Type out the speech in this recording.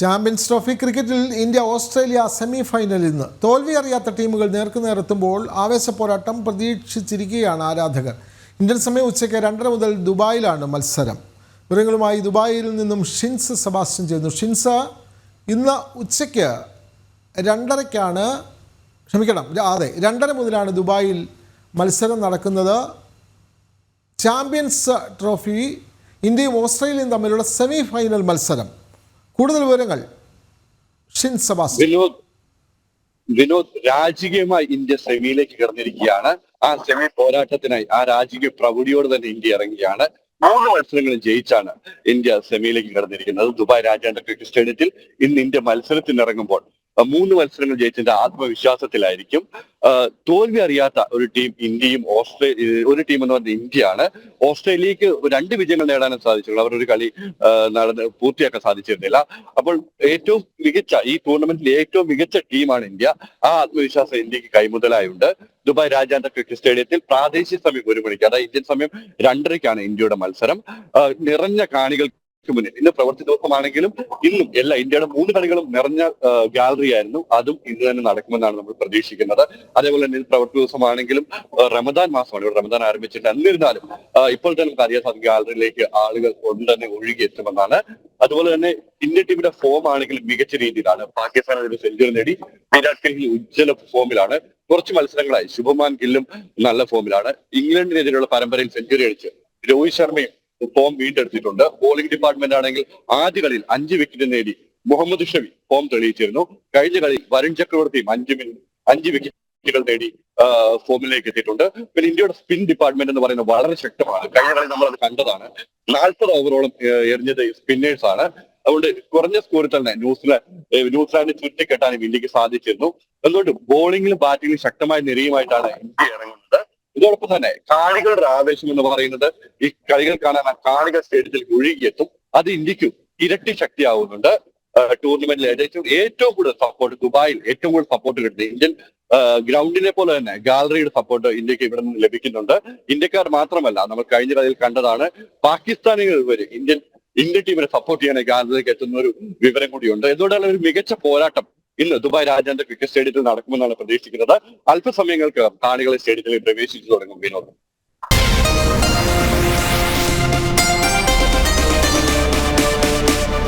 Champions trophy ക്രിക്കറ്റിൽ India Australia semi ഫൈനലിൽ നിന്ന്. തോൽവി അറിയാത്ത ടീമുകൾ നേർക്കുനേരെത്തുമ്പോൾ ആവേശ പോരാട്ടം പ്രതീക്ഷിച്ചിരിക്കുകയാണ് ആരാധകർ. ഇന്ത്യൻ സമയം ഉച്ചയ്ക്ക് രണ്ടര മുതൽ ദുബായിലാണ് മത്സരം. വിവരങ്ങളുമായി ദുബായിൽ നിന്നും ഷിൻസ് സെബാസ്റ്റ്യൻ ചെയ്യുന്നു ഷിൻസ് ഇന്ന് ഉച്ചയ്ക്ക് രണ്ടരയ്ക്കാണ് ക്ഷമിക്കണം അതെ രണ്ടര മുതലാണ് ദുബായിൽ മത്സരം നടക്കുന്നത്. ചാമ്പ്യൻസ് ട്രോഫി ഇന്ത്യയും ഓസ്ട്രേലിയയും തമ്മിലുള്ള സെമി ഫൈനൽ മത്സരം. കൂടുതൽ വിവരങ്ങൾ ഷിൻ വിനോദ് വിനോദ് രാജകീയമായി ഇന്ത്യ സെമിയിലേക്ക് കടന്നിരിക്കുകയാണ്. ആ സെമി പോരാട്ടത്തിനായി ആ രാജകീയ പ്രൗഢിയോട് തന്നെ ഇന്ത്യ ഇറങ്ങുകയാണ്. മൂന്ന് മത്സരങ്ങളും ജയിച്ചാണ് ഇന്ത്യ സെമിയിലേക്ക് കടന്നിരിക്കുന്നത്. ദുബായ് രാജ്യാന്തര ക്രിക്കറ്റ് സ്റ്റേഡിയത്തിൽ ഇന്ന് ഇന്ത്യ മത്സരത്തിന് ഇറങ്ങുമ്പോൾ ആ, മൂന്ന് മത്സരങ്ങൾ ജയിച്ചതിന്റെ ആത്മവിശ്വാസത്തിലായിരിക്കും. തോൽവി അറിയാത്ത ഒരു ടീം ഇന്ത്യയും ഓസ്ട്രേലിയ ഒരു ടീം എന്ന് പറഞ്ഞ ഇന്ത്യയാണ്. ഓസ്ട്രേലിയക്ക് രണ്ട് വിജയങ്ങൾ നേടാനും സാധിച്ചുള്ളൂ അവർ ഒരു കളി നടന്ന് പൂർത്തിയാക്കാൻ സാധിച്ചിരുന്നില്ല. അപ്പോൾ ഏറ്റവും മികച്ച ഈ ടൂർണമെന്റിൽ ഏറ്റവും മികച്ച ടീമാണ് ഇന്ത്യ. ആ ആത്മവിശ്വാസം ഇന്ത്യയ്ക്ക് കൈമുതലായുണ്ട്. ദുബായ് രാജ്യാന്തര ക്രിക്കറ്റ് സ്റ്റേഡിയത്തിൽ പ്രാദേശിക സമയം ഒരു മണിക്ക് അതായത് ഇന്ത്യൻ സമയം രണ്ടരയ്ക്കാണ് ഇന്ത്യയുടെ മത്സരം. നിറഞ്ഞ കാണികൾക്ക് മുന്നിൽ. ഇന്ന് പ്രവൃത്തി ദിവസമാണെങ്കിലും ഇന്നും എല്ലാ ഇന്ത്യയുടെ മൂന്ന് കളികളും നിറഞ്ഞ ഗാലറി ആയിരുന്നു. അതും ഇന്ന് തന്നെ നടക്കുമെന്നാണ് നമ്മൾ പ്രതീക്ഷിക്കുന്നത്. അതേപോലെ തന്നെ പ്രവൃത്തി ദിവസമാണെങ്കിലും റമദാൻ മാസമാണ്. ഇവിടെ റമദാൻ ആരംഭിച്ചിട്ട് എന്നിരുന്നാലും ഇപ്പോൾ തന്നെ നമുക്ക് അറിയാൻ സാധിക്കും ഗാലറിയിലേക്ക് ആളുകൾ കൊണ്ട് തന്നെ ഒഴുകി എത്തുമെന്നാണ്. അതുപോലെ തന്നെ ഇന്ത്യ ടീമിന്റെ ഫോം ആണെങ്കിലും മികച്ച രീതിയിലാണ്. പാകിസ്ഥാൻ ഒരു സെഞ്ചുറി നേടി. വിരാട് കോഹ്ലി ഉജ്ജ്വല ഫോമിലാണ് കുറച്ച് മത്സരങ്ങളായി. ശുഭമാൻ ഗില്ലും നല്ല ഫോമിലാണ് ഇംഗ്ലണ്ടിനെതിരെയുള്ള പരമ്പരയിൽ സെഞ്ചുറി അടിച്ച്. രോഹിത് ശർമ്മയും ഫോം വീണ്ടെടുത്തിട്ടുണ്ട്. ബോളിംഗ് ഡിപ്പാർട്ട്മെന്റ് ആണെങ്കിൽ ആദ്യ കളിയിൽ അഞ്ച് വിക്കറ്റ് നേടി മുഹമ്മദ് ഷമി ഫോം തെളിയിച്ചിരുന്നു. കഴിഞ്ഞ കളിയിൽ വരുൺ ചക്രവർത്തിയും അഞ്ച് അഞ്ച് വിക്കറ്റുകൾ നേടി ഫോമിലേക്ക് എത്തിയിട്ടുണ്ട്. പിന്നെ ഇന്ത്യയുടെ സ്പിൻ ഡിപ്പാർട്ട്മെന്റ് എന്ന് പറയുന്നത് വളരെ ശക്തമാണ്. കഴിഞ്ഞ കളി നമ്മൾ അത് കണ്ടതാണ്. നാൽപ്പത് ഓവറോളം എറിഞ്ഞത് സ്പിന്നേഴ്സ് ആണ്. അതുകൊണ്ട് കുറഞ്ഞ സ്കോറിൽ തന്നെ ന്യൂസിലാൻഡ് ന്യൂസിലാൻഡ് ചുറ്റിക്കെട്ടാനും ഇന്ത്യയ്ക്ക് സാധിച്ചിരുന്നു. അതുകൊണ്ട് ബോളിംഗിലും ബാറ്റിംഗിലും ശക്തമായ നിരയുമായിട്ടാണ് ഇന്ത്യ ഇറങ്ങുന്നത്? ഇതോടൊപ്പം തന്നെ കാണികളുടെ ആവേശം എന്ന് പറയുന്നത് ഈ കളികൾ കാണാൻ കാണികൾ സ്റ്റേഡിയത്തിൽ ഒഴുകിയെത്തും. അത് ഇന്ത്യക്കും ഇരട്ടി ശക്തിയാവുന്നുണ്ട്. ടൂർണമെന്റിൽ ഏറ്റവും ഏറ്റവും കൂടുതൽ സപ്പോർട്ട് ദുബായിൽ ഏറ്റവും കൂടുതൽ സപ്പോർട്ട് കിട്ടുന്നത് ഇന്ത്യൻ ഗ്രൗണ്ടിനെ പോലെ തന്നെ ഗാലറിയുടെ സപ്പോർട്ട് ഇന്ത്യയ്ക്ക് ഇവിടെ നിന്ന് ലഭിക്കുന്നുണ്ട്. ഇന്ത്യക്കാർ മാത്രമല്ല നമ്മൾ കഴിഞ്ഞ കളിയിൽ കണ്ടതാണ് പാകിസ്ഥാനികൾ വരെ ഇന്ത്യൻ ഇന്ത്യൻ ടീമിനെ സപ്പോർട്ട് ചെയ്യാൻ ഗാലറിയിലേക്ക് എത്തുന്ന ഒരു വിവരം കൂടിയുണ്ട്. എന്തുകൊണ്ടാണ് ഒരു മികച്ച പോരാട്ടം ഇന്ന് ദുബായ് രാജാന്റെ ക്രിക്കറ്റ് സ്റ്റേഡിയത്തിൽ നടക്കുമെന്നാണ് പ്രതീക്ഷിക്കുന്നത്. അല്പസമയങ്ങൾക്ക് കാണികളെ സ്റ്റേഡിയത്തിൽ പ്രവേശിച്ചു തുടങ്ങും വിനോദം.